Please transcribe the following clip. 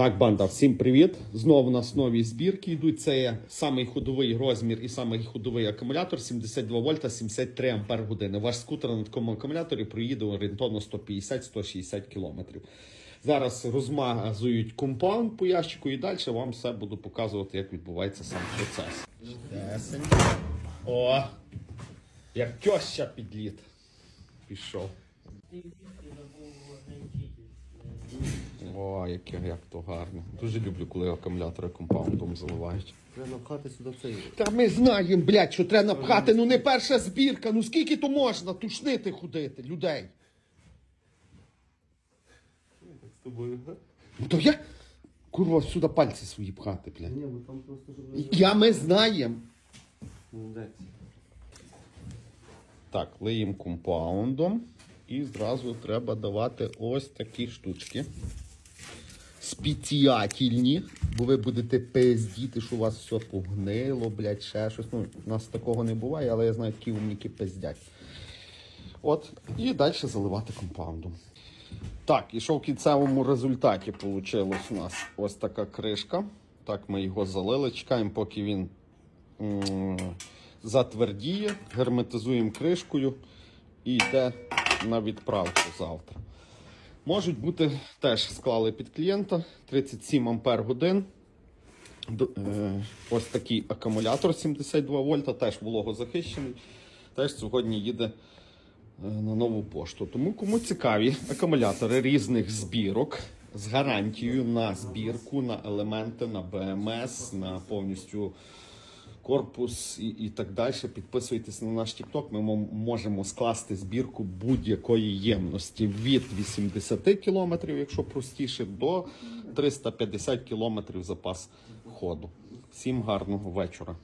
Так, банда, всім привіт! Знову у нас нові збірки йдуть. Це є самий ходовий розмір і самий ходовий акумулятор 72 вольта 73 ампер години. Ваш скутер на такому акумуляторі проїде орієнтовно 150-160 кілометрів. Зараз розмазують компаунд по ящику і далі вам все буду показувати, як відбувається сам процес. О! Як тьоща підліт. Пішов. Яке як то гарно. Дуже люблю, коли акумулятори компаундом заливають. Треба напхати сюди цей. Та ми знаємо, блядь, що треба напхати. Ну не перша збірка. Ну скільки то можна тушнити ходити людей? З тобою, га? Ну то я. Курва, сюди пальці свої пхати, блядь. Ні, бо там просто щоб... Я ми знаємо. Молодець. Так, лиємо компаундом. І зразу треба давати ось такі штучки. Спеціательні, бо ви будете пиздіти, що у вас все погнило, блядь, ще щось. Ну, у нас такого не буває, але я знаю, такі умніки пиздять. От, і далі заливати компаундом. Так, і що в кінцевому результаті вийшло у нас ось така кришка. Так, ми його залили. Чекаємо, поки він затвердіє, герметизуємо кришкою і йде на відправку завтра. Можуть бути теж склали під клієнта 37 ампер годин. Е, Ось такий акумулятор 72 вольта, теж вологозахищений. Теж сьогодні їде е, на нову пошту. Тому кому цікаві акумулятори різних збірок з гарантією на збірку, на елементи, на БМС, на повністю корпус і, і так далі. Підписуйтесь на наш TikTok. Ми можемо скласти збірку будь-якої ємності від 80 км, якщо простіше, до 350 км запас ходу. Всім гарного вечора.